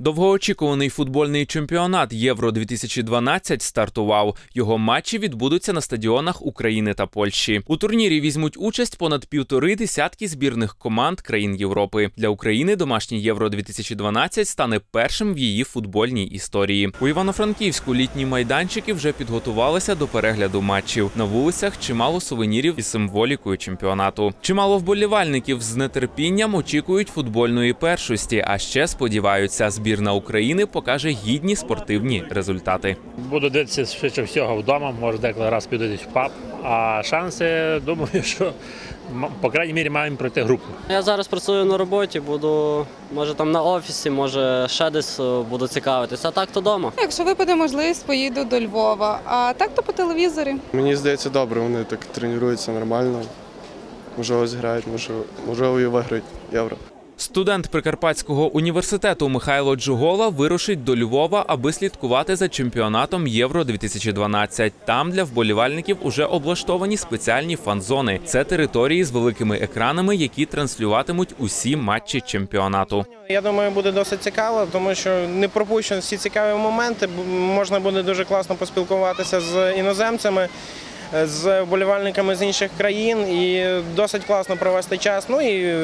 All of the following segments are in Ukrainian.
Довгоочікуваний футбольний чемпіонат Євро 2012 стартував. Його матчі відбудуться на стадіонах України та Польщі. У турнірі візьмуть участь понад півтори десятки збірних команд країн Європи. Для України домашнє Євро 2012 стане першим в її футбольній історії. У Івано-Франківську літні майданчики вже підготувалися до перегляду матчів. На вулицях чимало сувенірів із символікою чемпіонату. Чимало вболівальників з нетерпінням очікують футбольної першості, а ще сподіваються, збірна України покаже гідні спортивні результати. Буду дивитися швидше всього вдома, може деколи раз піду десь в паб. А шанси, думаю, що по крайній мірі маємо пройти групу. Я зараз працюю на роботі, буду може там на офісі, може ще десь е, буду цікавитися. А так то вдома. Якщо випаде можливість, поїду до Львова. А так то по телевізорі. Мені здається, добре, вони так тренуються нормально. Можливо, зіграють, можливо, можливо і виграють євро. Студент Прикарпатського університету Михайло Джугола вирушить до Львова, аби слідкувати за чемпіонатом Євро 2012 Там для вболівальників уже облаштовані спеціальні фан-зони. Це території з великими екранами, які транслюватимуть усі матчі чемпіонату. Я думаю, буде досить цікаво, тому що не пропущені всі цікаві моменти. Можна буде дуже класно поспілкуватися з іноземцями, з вболівальниками з інших країн і досить класно провести час. Ну і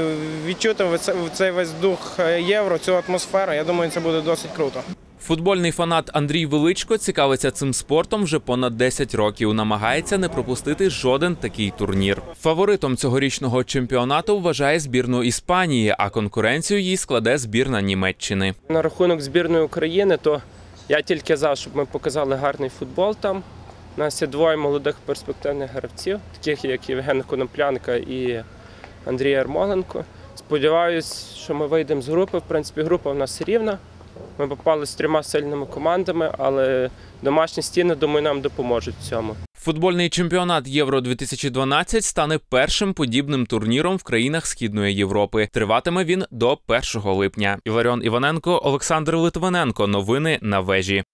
відчути в цей весь дух е, євро, цю атмосферу. Я думаю, це буде досить круто. Футбольний фанат Андрій Величко цікавиться цим спортом вже понад 10 років. Намагається не пропустити жоден такий турнір. Фаворитом цьогорічного чемпіонату вважає збірну Іспанії, а конкуренцію їй складе збірна Німеччини. На рахунок збірної України, то я тільки за, щоб ми показали гарний футбол там. У нас є двоє молодих перспективних гравців, таких як Євген Коноплянка і Андрій Ярмоленко. Сподіваюсь, що ми вийдемо з групи. В принципі, група в нас рівна. Ми попали з трьома сильними командами, але домашні стіни, думаю, нам допоможуть в цьому. Футбольний чемпіонат Євро 2012 стане першим подібним турніром в країнах Східної Європи. Триватиме він до 1 липня. Іларіон Іваненко, Олександр Литвиненко. Новини на вежі.